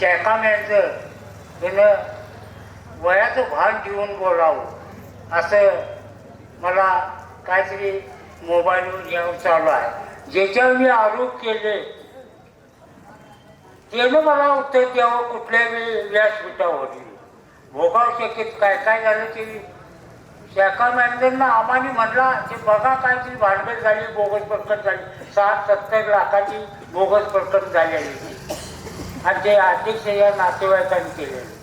शेकाम्यांचं त्यानं वयाचं भान घेऊन बोलावं. असं मला काहीतरी मोबाईलवर येऊन चालू आहे. ज्याच्यावर मी आरोप केले त्यानं मला उत्तर द्यावं कुठल्याही वेळी व्यासपीठावरती भोगाव शक्यत काय काय झालं ते शाखा मॅनेजरनं आम्हाने म्हटला ते बघा काहीतरी भांडवल झाली बोगस प्रकट झाली. साठ सत्तर लाखाची बोगस प्रकट झालेली. होती. आणि ते अध्यक्ष या नातेवाईकांनी केलेले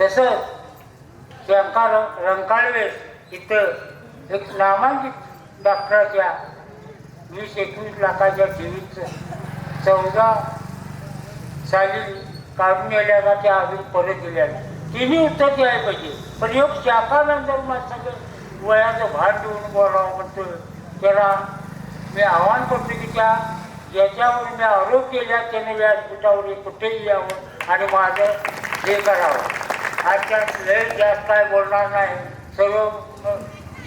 तसंच शंका रंकाळवे इथं एक नामांकित डॉक्टराच्या वीस एकवीस लाखाच्या ठेवीचं चौदा साली काढून नेल्या का त्या अजून परत दिल्या नाही. तिन्ही उत्तर द्यायला पाहिजे पण एक शाखानंतर नंतर वयाचं भार देऊन बोलावं म्हणतो त्याला मी आव्हान करतो की त्या ज्याच्यावर मी आरोप केला त्याने व्यासपीठावर कुठेही यावं आणि माझं हे करावं. आज लय जास्त काय बोलणार नाही. सर्व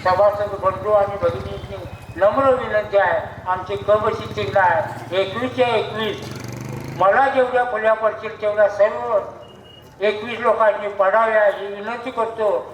सभासद बंधू आणि भगिनींची नम्र विनंती आहे. आमची कबशी चिन्ह आहे. एकवीसच्या एकवीस. मला जेवढ्या खुल्या पडतील तेवढ्या सर्व एकवीस लोकांनी पडाव्या ही विनंती करतो.